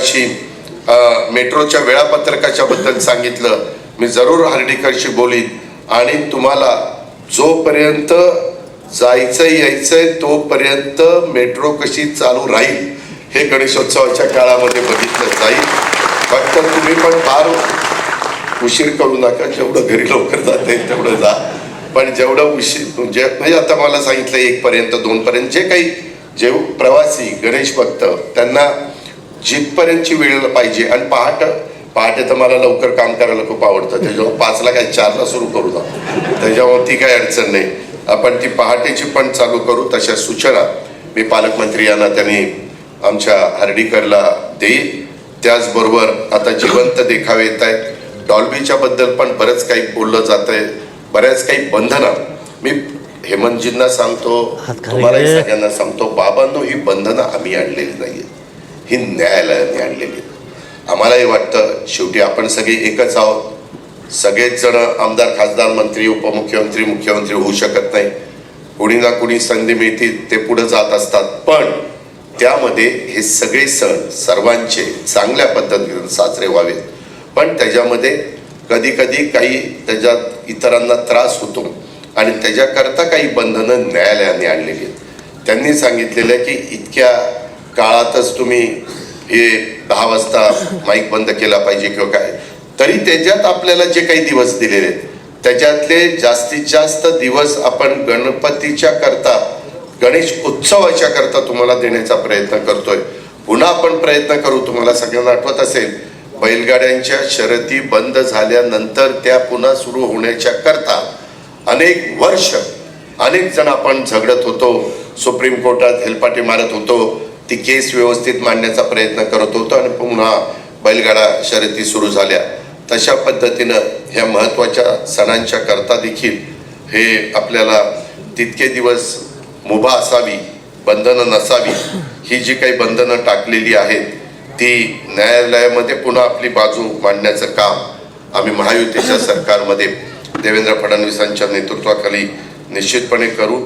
मगाशी मेट्रोच्या वेळापत्रकाच्या बद्दल सांगितलं. मी जरूर हर्डीकरशी बोलीन. आणि तुम्हाला जोपर्यंत जायचं यायचंय तोपर्यंत मेट्रो कशी चालू राहील हे गणेशोत्सवाच्या काळामध्ये बघितलं जाईल. फक्त तुम्ही पण फार उशीर करू नका. जेवढं घरी लवकर जाता येईल तेवढं जा. पण जेवढं उशीर म्हणजे म्हणजे आता मला सांगितलं एकपर्यंत दोनपर्यंत जे काही जे प्रवासी गणेश भक्त त्यांना जिथपर्यंतची वेळ पाहिजे. आणि पहाट पहाटे तर मला लवकर काम करायला खूप आवडतं. त्याच्यामुळे पाचला काय चारला सुरू करू ना त्याच्यामुळे ती काही अडचण नाही. आपण ती पहाटेची पण चालू करू. तशा सूचना मी पालकमंत्री यांना त्यांनी आमच्या हर्डीकरला देईल. त्याचबरोबर आता जिवंत देखावे येत आहेत. डॉल्बीच्या बद्दल पण बरंच काही बोललं जात आहे. बऱ्याच काही बंधनं. मी हेमंतजींना सांगतो तुम्हालाही घे. सगळ्यांना सांगतो बाबांनो ही बंधनं आम्ही आणलेली नाहीये ही न्यायालयाने आणलेली आहेत. आम्हालाही वाटतं शेवटी आपण सगळे एकच आहोत. सगळेच जण आमदार खासदार मंत्री उपमुख्यमंत्री मुख्यमंत्री होऊ शकत नाही. कोणी ना कोणी संधी मिळतील ते पुढे जात असतात. पण त्यामध्ये हे सगळे सण सर्वांचे चांगल्या पद्धतीने साजरे व्हावेत. पण त्याच्यामध्ये कधी कधी काही त्याच्यात इतरांना त्रास होतो आणि त्याच्याकरता काही बंधनं न्यायालयाने आणलेली आहेत. त्यांनी सांगितलेलं आहे की इतक्या काळातच तुम्ही हे दहा वाजता माईक बंद केला पाहिजे किंवा काय. तरी त्याच्यात आपल्याला जे काही दिवस दिलेले आहेत त्याच्यातले जास्तीत जास्त दिवस आपण गणपतीच्या करता गणेश उत्सवाच्या करता तुम्हाला देण्याचा प्रयत्न करतोय. पुन्हा आपण प्रयत्न करू तुम्हाला सगळ्यांना आठवत असेल बैलगाड्यांच्या शर्यती बंद झाल्यानंतर त्या पुन्हा सुरू होण्याच्या करता अनेक वर्ष अनेक जण आपण झगडत होतो सुप्रीम कोर्टात हेलपाटे मारत होतो ती केस व्यवस्थित मांडण्याचा प्रयत्न करत होतो आणि पुन्हा बैलगाडा शर्यती सुरू झाल्या. तशा पद्धतीनं ह्या महत्त्वाच्या सणांच्या करता देखील हे आपल्याला तितके दिवस मुभा असावी बंधनं नसावी ही जी काही बंधनं टाकलेली आहेत ती न्यायालयामध्ये पुन्हा आपली बाजू मांडण्याचं काम आम्ही महायुतीच्या सरकारमध्ये देवेंद्र फडणवीसांच्या नेतृत्वाखाली निश्चितपणे करू.